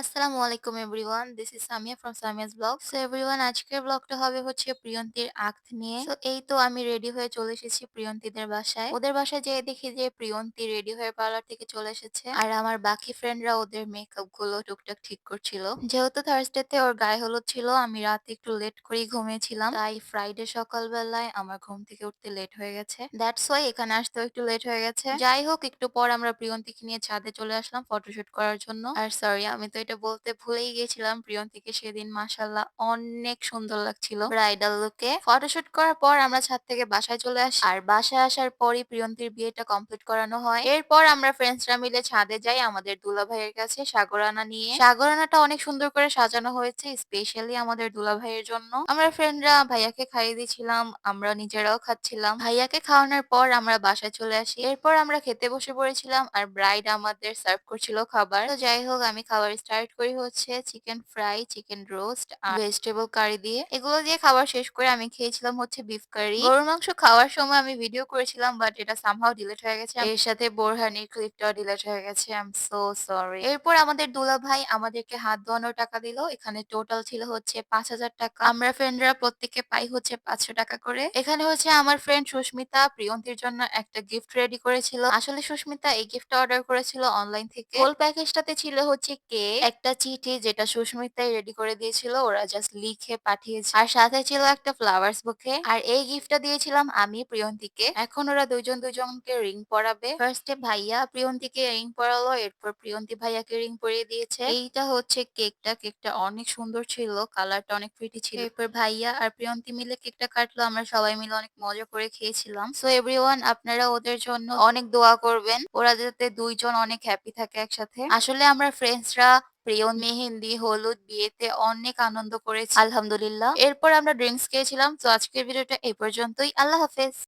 আসসালামু আলাইকুম everyone this is Samia from Samia's blog so everyone আজকের ব্লগটা হবে হচ্ছে প্রিয়ন্তীর আঁখত নিয়ে। তো এই তো আমি রেডি হয়ে চলে এসেছি প্রিয়ন্তীদের বাসায়। ওদের বাসায় যেয়ে দেখি যে প্রিয়ন্তী রেডি হয়ে পার্লার থেকে চলে এসেছে। আর আমার বাকি ফ্রেন্ডরা ওদের মেকআপগুলো টুকটাক ঠিক করছিল। যেহেতু থার্সডে তে ওর গায়ে হলুদ ছিল, আমি রাতে একটু লেট করেই ঘুমিয়েছিলাম। তাই ফ্রাইডে সকালবেলায় আমার ঘুম থেকে উঠতে লেট হয়ে গেছে। দ্যাটস ওয়াই এখানে আসতেও একটু লেট হয়ে গেছে। যাই হোক, একটু পর আমরা প্রিয়ন্তীকে নিয়ে ছাদে চলে আসলাম ফটোশুট করার জন্য। আর সরি আমি তো এটা বলতে ভুলেই গেছিলাম প্রিয়ন্তীকে সেদিন মাসাল্লাহ অনেক সুন্দর লাগছিল। ব্রাইডাল লুকে ফটোশুট করার পর আমরা ছাদ থেকে বাসায় চলে আসি। আর বাসায় আসার পরই প্রিয়ন্তীর বিয়েটা কমপ্লিট করানো হয়। এরপর আমরা ফ্রেন্ডসরা মিলে ছাদে যাই আমাদের দুলা ভাইয়ের কাছে সাগরানা নিয়ে। সাগরানাটা অনেক সুন্দর করে সাজানো হয়েছে স্পেশালি আমাদের দুলা ভাইয়ের জন্য। আমরা ফ্রেন্ডরা ভাইয়াকে খাইয়ে দিয়েছিলাম আমরা নিজেরাও খাচ্ছিলাম। ভাইয়াকে খাওয়ানোর পর আমরা বাসায় চলে আসি। এরপর আমরা খেতে বসে পড়েছিলাম, আর ব্রাইড আমাদের সার্ভ করছিল খাবার। তো যাই হোক, আমি খাবার স্টার্ট করি হচ্ছে চিকেন ফ্রাই, চিকেন রোস্ট আর ভেজিটেবল কারি দিয়ে। এগুলো দিয়ে খাবার শেষ করে আমি খেয়েছিলাম হচ্ছে বিফ কারি। গরুর মাংস খাওয়ার সময় আমি ভিডিও করেছিলাম, বাট এটা সামহাও ডিলিট হয়ে গেছে। এর সাথে বোরহানির ক্লিপটাও ডিলেট হয়ে গেছে। আই এম সো সরি এরপর আমাদের দুলা ভাই আমাদেরকে হাত ধোয়ানোর টাকা দিল। এখানে টোটাল ছিল হচ্ছে পাঁচ হাজার টাকা। আমরা ফ্রেন্ডরা প্রত্যেককে পাই হচ্ছে পাঁচশো টাকা করে। এখানে হচ্ছে আমার ফ্রেন্ড সুস্মিতা প্রিয়ন্তীর জন্য একটা গিফট রেডি করেছিল। আসলে সুস্মিতা এই গিফটটা অর্ডার করেছিল অনলাইন থেকে। হোল প্যাকেজটাতে ছিল হচ্ছে কেক একটা চিঠি যেটা সুস্মিতাই রেডি করে দিয়েছিল, ওরা জাস্ট লিখে পাঠিয়েছে। আর সাথে ছিল একটা ফ্লাওয়ার্স বুকে আর এই গিফটটা দিয়েছিলাম আমি প্রিয়ন্তীকে। এখন ওরা দুজন দুজনকে রিং পরাবে। ফার্স্টে ভাইয়া প্রিয়ন্তীকে রিং পরালো, এরপর প্রিয়ন্তী ভাইয়াকে রিং পরিয়ে দিয়েছে। এইটা হচ্ছে কেকটা কেকটা অনেক সুন্দর ছিল কালারটা অনেক প্রিটি ছিল। এরপর ভাইয়া আর প্রিয়ন্তী মিলে কেকটা কাটলো, আমরা সবাই মিলে অনেক মজা করে খেয়েছিলাম। সো এভরিওয়ান আপনারা ওদের জন্য অনেক দোয়া করবেন। ওরা যাতে দুইজন অনেক হ্যাপি থাকে একসাথে। আসলে আমরা ফ্রেন্ডসরা প্রিয় মেহেন্দি হলুদ বিয়েতে অনেক আনন্দ করেছি। আলহামদুলিল্লাহ। এরপর আমরা ড্রিঙ্কস খেয়েছিলাম। তো আজকের ভিডিওটা এই পর্যন্তই। আল্লাহ হাফেজ।